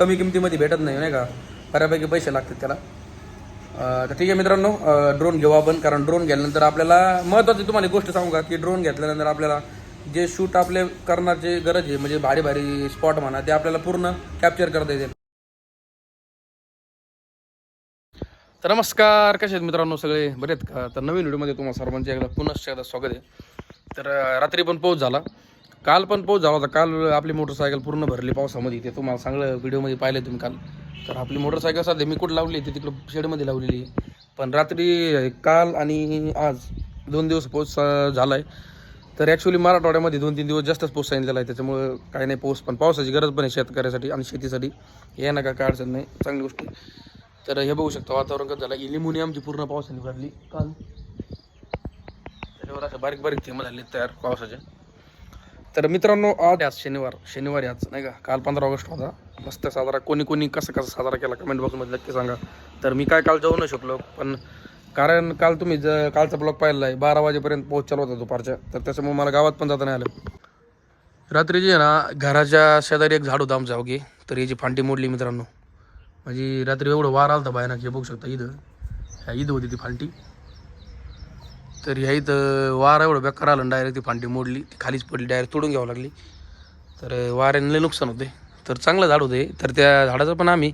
कमी किमतीमध्ये भेटत नाही नाही का? बऱ्यापैकी पैसे लागतात त्याला. तर ठीक आहे मित्रांनो ड्रोन घेऊ आपण कारण ड्रोन घेतल्यानंतर आपल्याला महत्त्वाची तुम्हाला एक गोष्ट सांगू का की ड्रोन घेतल्यानंतर आपल्याला जे शूट आपले करण्याची गरज आहे म्हणजे भारी भारी स्पॉट म्हणा ते आपल्याला पूर्ण कॅप्चर करता येते. तर नमस्कार कसे आहेत मित्रांनो सगळे? बरे आहेत का? तर नवीन व्हिडिओमध्ये तुम्हाला सर्वांचे एकदा पुनश्च एकदा स्वागत आहे. तर रात्री पण पाऊस झाला. काल पण पाऊस झाला होता. काल आपली मोटरसायकल पूर्ण भरली पावसामध्ये. ते तुम्हाला चांगलं व्हिडिओमध्ये पाहिलं तुम्ही काल. तर आपली मोटरसायकल सध्या मी कुठं लावली ती तिकडं शेडमध्ये लावलेली आहे. पण रात्री काल आणि आज दोन दिवस पाऊस झाला आहे तर ॲक्च्युली मराठवाड्यामध्ये दोन तीन दिवस जास्तच पाऊस सांगितलेला आहे. त्याच्यामुळं काही नाही पाऊस पण पावसाची गरज पण आहे शेतकऱ्यासाठी आणि शेतीसाठी. हे नका काय अडचण नाही. चांगली गोष्ट तर हे बघू शकता वातावरण कसं झालं इलिमोनियमची पूर्ण पावसाने भरली काल. त्याच्यावर असं बारीक बारीक थेंब झाले तयार पावसाच्या. तर मित्रांनो आज आज शनिवार शनिवारी आज नाही का? काल पंधरा ऑगस्ट होता. मस्त साजरा कोणी कोणी कसं कसं साजरा केला कमेंट बॉक्समध्ये नक्की सांगा. तर मी काय काल जाऊ नाही शकलो पण कारण काल तुम्ही ज कालचा ब्लॉग पाहिला आहे बारा वाजेपर्यंत पोहोच होता दुपारच्या. तर त्याच्यामुळे मला गावात पण जाता नाही आलं. रात्री आहे ना घराच्या शेजारी एक झाड होतं आमच्या अवघे. तर याची फांटी मोडली मित्रांनो. म्हणजे रात्री एवढं वार आलं भयानक हे बघू शकता ईद ह्या ईद होती ती फांटी तर ह्या इथं वारा एवढं बेकार आलं डायरेक्ट ती फांडी मोडली. ती खालीच पडली डायरेक्ट तोडून घ्यावं लागली. तर वाऱ्याने नुकसान होते तर चांगलं झाड होते तर त्या झाडाचं पण आम्ही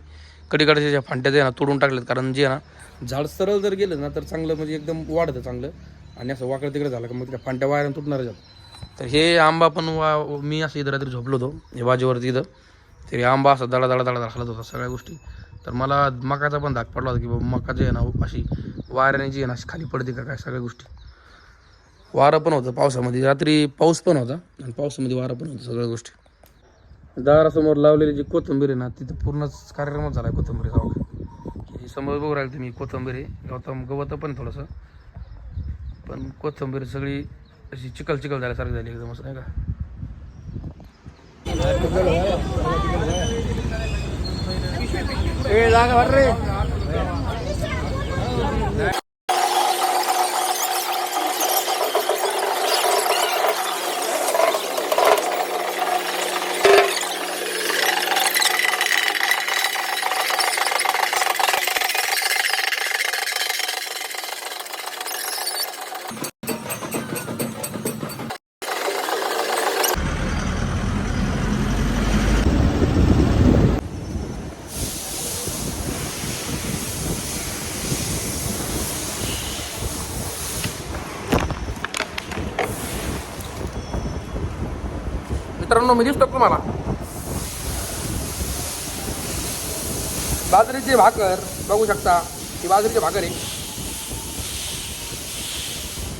कडीकडच्या ज्या फांट्या जे ना तोडून टाकलेत कारण जे आहे ना झाड सरळ जर गेलं ना तर चांगलं म्हणजे एकदम वाढतं चांगलं. आणि असं वाकडं तिकडे झालं का मग त्या फांट्या वाऱ्यानं तुटणार जात तर हे आंबा पण वा मी असं इथं रात्री झोपलो होतो हे बाजूवरती इथं. तर हे आंबा असा दडा दडा दडा खालत होता सगळ्या गोष्टी. तर मला मकाचा पण धाक पडला होता की बाबा मका जे आहे ना अशी वाऱ्याने जी आहे ना अशी खाली पडते का काय सगळ्या गोष्टी. वारं पण होतं पावसामध्ये. रात्री पाऊस पण होता आणि पावसामध्ये वारं पण होतं सगळ्या गोष्टी. दारासमोर लावलेली जी कोथंबीर आहे ना तिथं पूर्णच कार्यक्रमच झाला आहे कोथंबीर बघा ही समोर बघू राहिली तुम्ही कोथंबीर आहे. गौतम गवत पण थोडंसं. पण कोथंबीर सगळी अशी चिखल चिखल झाल्यासारखी झाली एकदम असं नाही का? ¡Eh, la agarré! मित्रांनो मी दिसतो तुम्हाला. बाजरीची भाकर बघू शकता ही बाजरीची भाकर आहे.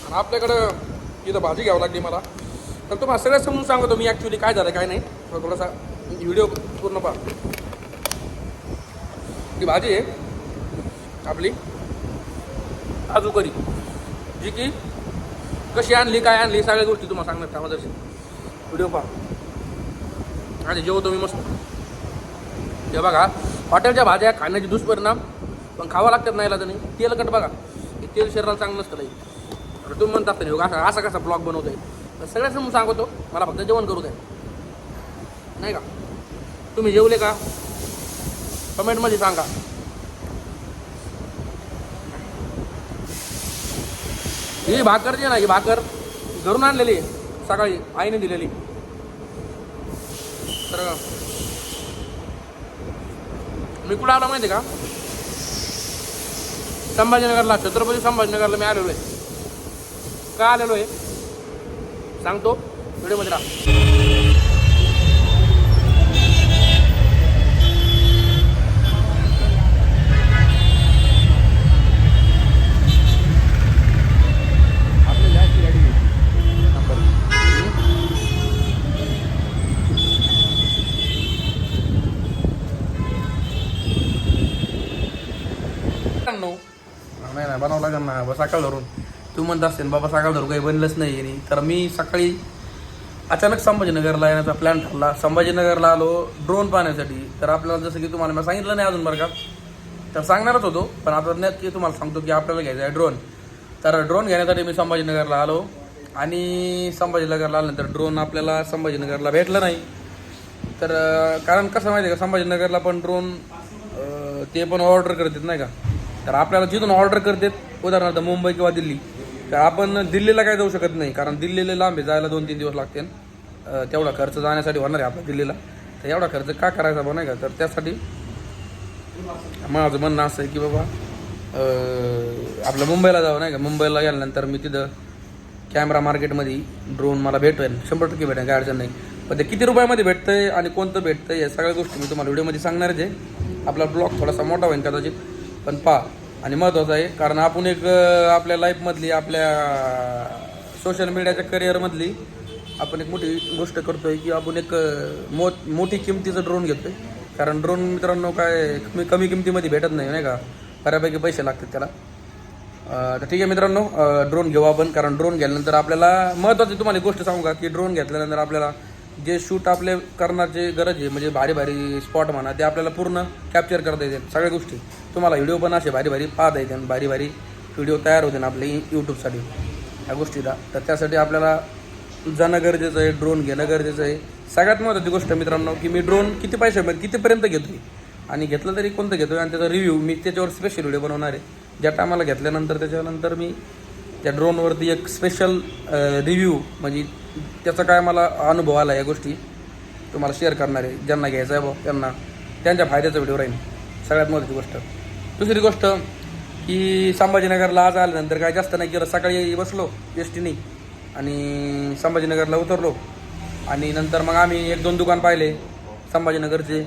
आणि आपल्याकडं इथं भाजी घ्यावं लागली मला. तर तुम्हाला सगळं समजून सांगतो मी ॲक्च्युली काय झालं काय नाही. थोडासा व्हिडिओ पूर्ण पहा. ती भाजी आहे आपली. आजूकरी जी की कशी आणली काय आणली सगळ्या गोष्टी तुम्हाला सांगणार त्यामध्ये व्हिडिओ पहा. आणि जेवतो मी मस्त. ते बघा हॉटेलच्या भाज्या खाण्याचे दुष्परिणाम पण खावा लागतात नाही तर. नाही तेलकट बघा. हे तेल शरीराला चांगलं नसतं नाही तुम्ही म्हणतात नाही असा असा कसा ब्लॉग बनवतोय. तर सगळ्याच मग सांगतो मला फक्त जेवण करू द्या. नाही का? तुम्ही जेवले का? कमेंटमध्ये सांगा. ही भाकर जी आहे ना ही भाकर घरून आणलेली आहे सकाळी आईने दिलेली. मी कुठं आलो माहिती आहे का? संभाजीनगरला छत्रपती संभाजीनगरला मी आलेलो आहे. का आलेलो आहे? सांगतो. व्हिडिओमध्ये राहा सकाळ धरून तू म्हणत असेल बाबा सकाळ धरू काही बनलंच नाही आणि तर मी सकाळी अचानक संभाजीनगरला येण्याचा प्लॅन ठरला. संभाजीनगरला आलो ड्रोन पाहण्यासाठी. तर आपल्याला जसं की तुम्हाला मी सांगितलं नाही अजून बरं का. तर सांगणारच होतो पण आता नक्की तुम्हाला सांगतो की आपल्याला घ्यायचं आहे ड्रोन तर ड्रोन घेण्यासाठी मी संभाजीनगरला आलो आणि संभाजीनगरला आल्यानंतर ड्रोन आपल्याला संभाजीनगरला भेटलं नाही. तर कारण कसं माहिती आहे का संभाजीनगरला पण ड्रोन ते पण ऑर्डर करतात नाही का. तर आपल्याला जिथून ऑर्डर करतात उदाहरणार्थ मुंबई किंवा दिल्ली तर आपण दिल्लीला काय जाऊ शकत नाही कारण दिल्लीला लांब आहे जायला दोन तीन दिवस लागतील. तेवढा खर्च जाण्यासाठी होणार आहे आपल्या दिल्लीला. तर एवढा खर्च का करायचा बा नाही का? तर त्यासाठी माझं म्हणणं असं आहे की बाबा आपलं मुंबईला जावं नाही का? मुंबईला गेल्यानंतर मी तिथं कॅमेरा मार्केटमध्ये ड्रोन मला भेटेल शंभर टक्के भेटेल काय अडचण नाही. पण ते किती रुपयामध्ये भेटतंय आणि कोणतं भेटतंय या सगळ्या गोष्टी मी तुम्हाला व्हिडिओमध्ये सांगणारच आहे. आपला ब्लॉग थोडासा मोठा होईल कदाचित. पण पहा आणि महत्त्वाचं आहे कारण आपण एक आपल्या लाईफमधली आपल्या सोशल मीडियाच्या करिअरमधली आपण एक मोठी गोष्ट करतोय की आपण एक मो मोठी किमतीचं ड्रोन घेतोय. कारण ड्रोन मित्रांनो काय कमी कमी किमतीमध्ये भेटत नाही नाही का? बऱ्यापैकी पैसे लागतात त्याला. तर ठीक आहे मित्रांनो ड्रोन घेऊ आपण कारण ड्रोन घेतल्यानंतर आपल्याला महत्त्वाची तुम्हाला एक गोष्ट सांगू का की ड्रोन घेतल्यानंतर आपल्याला जे शूट आपले करण्याची गरज आहे म्हणजे भारी भारी स्पॉट म्हणा ते आपल्याला पूर्ण कॅप्चर करता येते सगळ्या गोष्टी. तुम्हाला व्हिडिओ पण असे भारी भारी पाहता येते आणि भारी भारी व्हिडिओ तयार होते ना आपले यूट्यूबसाठी या गोष्टीला. तर त्यासाठी आपल्याला जाणं गरजेचं आहे ड्रोन घेणं गरजेचं आहे. सगळ्यात महत्त्वाची गोष्ट मित्रांनो की मी ड्रोन किती पैशामध्ये कितीपर्यंत घेतोय? आणि घेतलं तरी कोणतं घेतोय? आणि त्याचा रिव्ह्यू मी त्याच्यावर स्पेशल व्हिडिओ बनवणार आहे. ज्या टायमाला घेतल्यानंतर त्याच्यानंतर मी त्या ड्रोनवरती एक स्पेशल रिव्ह्यू म्हणजे त्याचा काय मला अनुभव आला या गोष्टी तुम्हाला शेअर करणार आहे. ज्यांना घ्यायचं आहे बा त्यांना. त्यांच्या फायद्याचा व्हिडिओ राहील. सगळ्यात महत्त्वाची गोष्ट. दुसरी गोष्ट की संभाजीनगरला आज आल्यानंतर काय जास्त नाही केलं. सकाळी बसलो एस टीने आणि संभाजीनगरला उतरलो. आणि नंतर मग आम्ही एक दोन दुकान पाहिले संभाजीनगरचे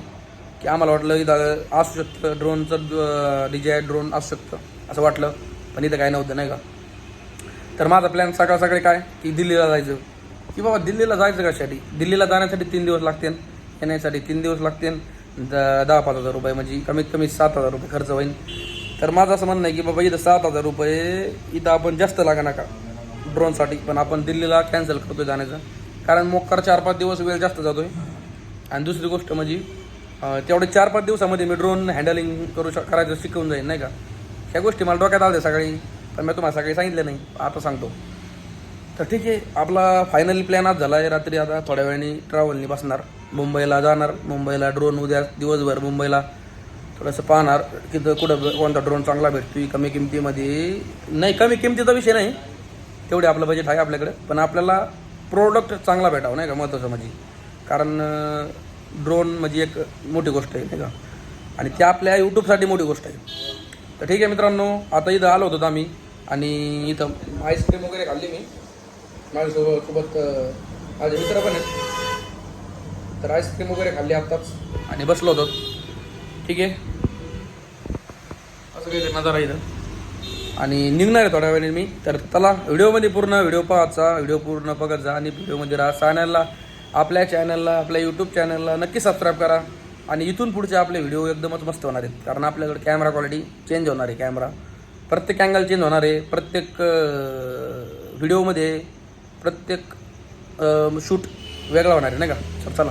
की आम्हाला वाटलं इथं असू शकतं ड्रोनचं डी जे ड्रोन असू शकतं असं वाटलं. पण इथं काय नव्हतं नाही का? तर माझा प्लॅन सकाळ सकाळी काय की दिल्लीला जायचं. की बाबा दिल्लीला जायचं कशासाठी? दिल्लीला जाण्यासाठी तीन दिवस लागतील येण्यासाठी तीन दिवस लागतील. दहा पाच हजार रुपये म्हणजे कमीत कमी सात हजार रुपये खर्च होईल. तर माझं असं म्हणणं आहे की बाबा इथं सात हजार रुपये इथं आपण जास्त लागा नका. ड्रोनसाठी पण आपण दिल्लीला कॅन्सल करतोय जाण्याचं. कारण मोकार चार पाच दिवस वेळ जास्त जातोय. आणि दुसरी गोष्ट म्हणजे तेवढे चार पाच दिवसामध्ये मी ड्रोन हँडलिंग करू शक करायचं शिकवून जाईल नाही का? ह्या गोष्टी मला डोक्यात आल्या सकाळी पण मी तुम्हाला सकाळी सांगितलं नाही. आता सांगतो. तर ठीक आहे आपला फायनली प्लॅन आज झाला आहे रात्री. आता थोड्या वेळाने ट्रॅव्हलनी बसणार. मुंबईला जाणार. मुंबईला ड्रोन उद्या दिवसभर मुंबईला थोडंसं पाहणार. की कुठं कोणता ड्रोन चांगला भेटतोय कमी किमतीमध्ये. नाही कमी किमतीचा विषय नाही. तेवढे आपलं बजेट आहे आपल्याकडे. पण आपल्याला प्रोडक्ट चांगला भेटावं नाही का? महत्त्वाचं म्हणजे. कारण ड्रोन म्हणजे एक मोठी गोष्ट आहे नाही का? आणि त्या आपल्या यूट्यूबसाठी मोठी गोष्ट आहे. तर ठीक आहे मित्रांनो आता इथं आलो होतो आम्ही. आणि इथं आईस्क्रीम वगैरे खाल्ली मी. माझ्यासोबत सोबत माझे मित्र पण आहेत. तर आईस्क्रीम वगैरे खाल्ली आत्ताच. आणि बसलो होतो. ठीक आहे. असं काही नजारा इथं. आणि निघणार आहे थोड्या वेळाने मी. तर चला व्हिडिओमध्ये पूर्ण व्हिडिओ पाहायचा व्हिडिओ पूर्ण बघत जा आणि व्हिडिओमध्ये राहा. चॅनलला आपल्या चॅनलला आपल्या यूट्यूब चॅनलला नक्की सबस्क्राईब करा. आणि इथून पुढचे आपले व्हिडिओ एकदमच मस्त होणार आहेत. कारण आपल्याकडे कॅमेरा क्वालिटी चेंज होणार आहे कॅमेरा प्रत्येक अँगल चेंज होणार आहे. प्रत्येक व्हिडिओमध्ये प्रत्येक शूट वेगळा होणार आहे नाही का? चला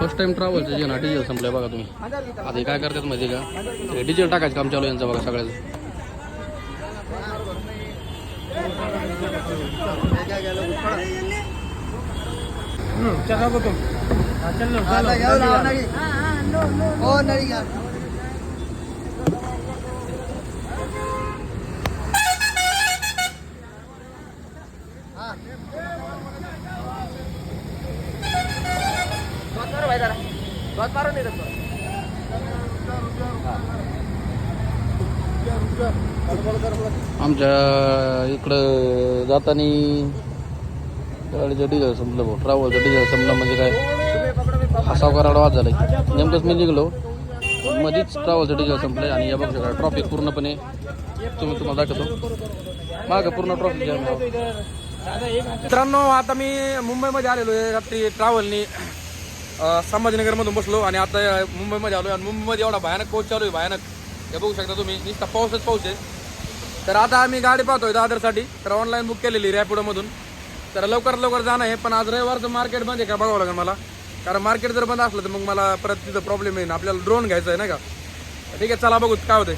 फर्स्ट टाइम ट्रॅव्हलचं जे ना डिझेल संपलंय बघा तुम्ही. आता काय करतात माहिती आहे का? डिझेल टाकायचं काम चालू यांचं बघा सगळ्याचं. आमच्या इकडं जाताना गाडीचं डिझेल संपलं भाऊ. ट्रॅव्हलचं डिझेल संपला म्हणजे काय? हसाव कराडा वाद आहे नेमकंच मी निघलो. मध्येच ट्रॅव्हलचं डिझेल संपलं आणि या बघू शकता ट्रॉफिक पूर्णपणे तुम्ही तुम्हाला दाखवतो. मागं पूर्ण ट्रॉफिक जाम मित्रांनो आता मी मुंबईमध्ये आलेलो आहे रात्री ट्रॅव्हलनी संभाजीनगरमधून बसलो आणि आता मुंबईमध्ये आलो आणि मुंबईमध्ये एवढा भयानक पाऊस चालू आहे भयानक. हे बघू शकता तुम्ही नुसता पाऊसच पाऊस आहे. तर आता आम्ही गाडी पाहतोय दादरसाठी. तर ऑनलाईन बुक केलेली रॅपिडोमधून तर लवकर लवकर जाणं आहे पण आज रविवारचं मार्केट बंद आहे का बघावं लागेल मला. कारण मार्केट जर बंद असलं तर मग मला परत तिथं प्रॉब्लेम येईल आपल्याला ड्रोन घ्यायचं आहे नाही का? ठीक आहे चला बघू काय होतंय.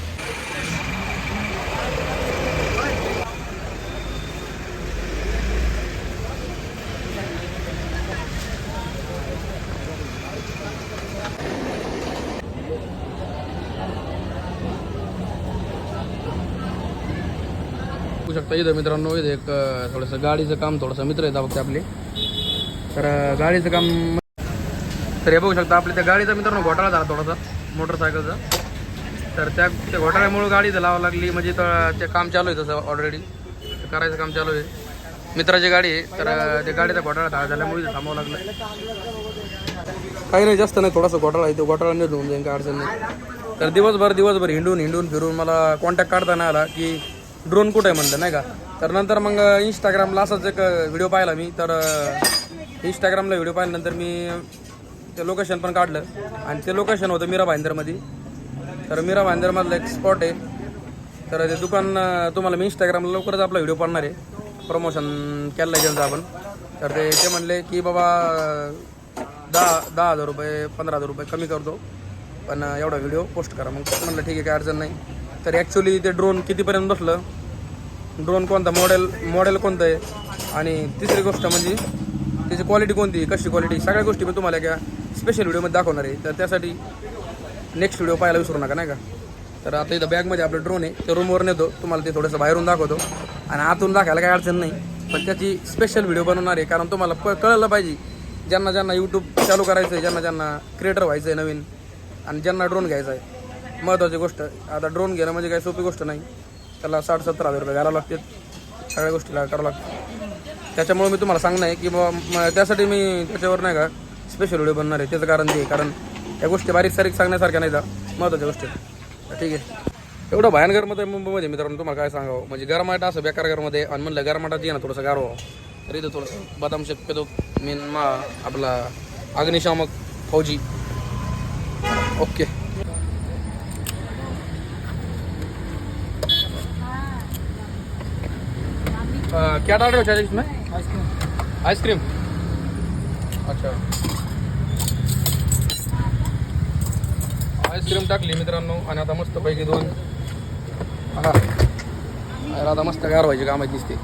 बघू शकता इथं मित्रांनो इथं एक थोडस थोडंसं गाडीचं काम थोडंसं मित्र येतात बघते आपले. तर गाडीचं काम तर हे बघू शकता आपल्या त्या गाडीचा मित्रांनो घोटाळा झाला थोडासा मोटरसायकलचा तर त्या त्या घोटाळ्यामुळे गाडी लावा लावावं लागली म्हणजे तर ते काम चालू आहे तसं ऑलरेडी करायचं काम चालू आहे. मित्राची गाडी आहे तर त्या गाडीचा घोटाळा झा- झाल्यामुळे थांबावं लागलं. काही नाही जास्त नाही थोडासा घोटाळा आहे तो घोटाळा नाही होऊन जाईल काय अडचण नाही. तर दिवसभर दिवसभर हिंडून हिंडून फिरून मला कॉन्टॅक्ट काढता नाही आला की ड्रोन कुठे आहे म्हणलं नाही का? तर नंतर मग इंस्टाग्रामला असाच एक व्हिडिओ पाहिला मी. तर इंस्टाग्रामला व्हिडिओ पाहिल्यानंतर मी ते लोकेशन पण काढलं. आणि ते लोकेशन होतं मीरा भाईंदरमध्ये. तर मीरा भाईंदरमधलं एक स्पॉट आहे. तर ते दुकान तुम्हाला मी इंस्टाग्रामला लवकरच आपला व्हिडिओ पाडणार आहे. प्रमोशन केलं आहे त्यांचं आपण. तर ते ते म्हणले की बाबा दहा दहा हजार रुपये पंधरा हजार रुपये कमी करतो. पण एवढा व्हिडिओ पोस्ट करा. मग म्हणलं ठीक आहे काय अडचण नाही. तर ॲक्च्युली ते ड्रोन कितीपर्यंत बसलं? ड्रोन कोणता? मॉडेल मॉडेल कोणतं आहे? आणि तिसरी गोष्ट म्हणजे त्याची क्वालिटी कोणती कशी क्वालिटी सगळ्या गोष्टी मी तुम्हाला घ्या. स्पेशल व्हिडिओमध्ये दाखवणार आहे. तर त्यासाठी नेक्स्ट व्हिडिओ पाहायला विसरू नका नाही का? तर आता इथं बॅगमध्ये आपलं ड्रोन आहे. ते रूमवर नेतो तुम्हाला ते थोडंसं बाहेरून दाखवतो. आणि आतून दाखवायला काही अडचण नाही. पण त्याची स्पेशल व्हिडिओ बनवणार आहे. कारण तुम्हाला प कळलं पाहिजे ज्यांना ज्यांना यूट्यूब चालू करायचं आहे ज्यांना ज्यांना क्रिएटर व्हायचं आहे नवीन आणि ज्यांना ड्रोन घ्यायचा आहे महत्त्वाची गोष्ट आता ड्रोन घेणं म्हणजे काही सोपी गोष्ट नाही. त्याला साठ सत्तर हजार रुपये घालावं लागतात. सगळ्या गोष्टीला करावं लागतं. त्याच्यामुळे मी तुम्हाला सांगणं आहे की बाबा त्यासाठी मी त्याच्यावर नाही का स्पेशल व्हिडिओ बनणार आहे. त्याचं कारण ते. कारण या गोष्टी बारीक सारीक सांगण्यासारख्या नाही का महत्त्वाच्या गोष्टी ठीक आहे. एवढं भयानगरमध्ये मुंबईमध्ये. मित्रांनो तुम्हाला काय सांगावं? म्हणजे गरमाट असं बेकार गरमध्ये आणि म्हणलं गरमाटात ये ना थोडंसं गारवा. तर इथं थोडंसं बदाम शेक पेतो मीन मा आपला अग्निशामक फौजी. ओके. क्या डाल रहे हो चाचा इसमें आइसक्रीम अच्छा. आईस्क्रीम टाकली मित्रांनो आणि आता मस्तपैकी दोन हा. आता मस्त गार व्हायची कामाची दिसते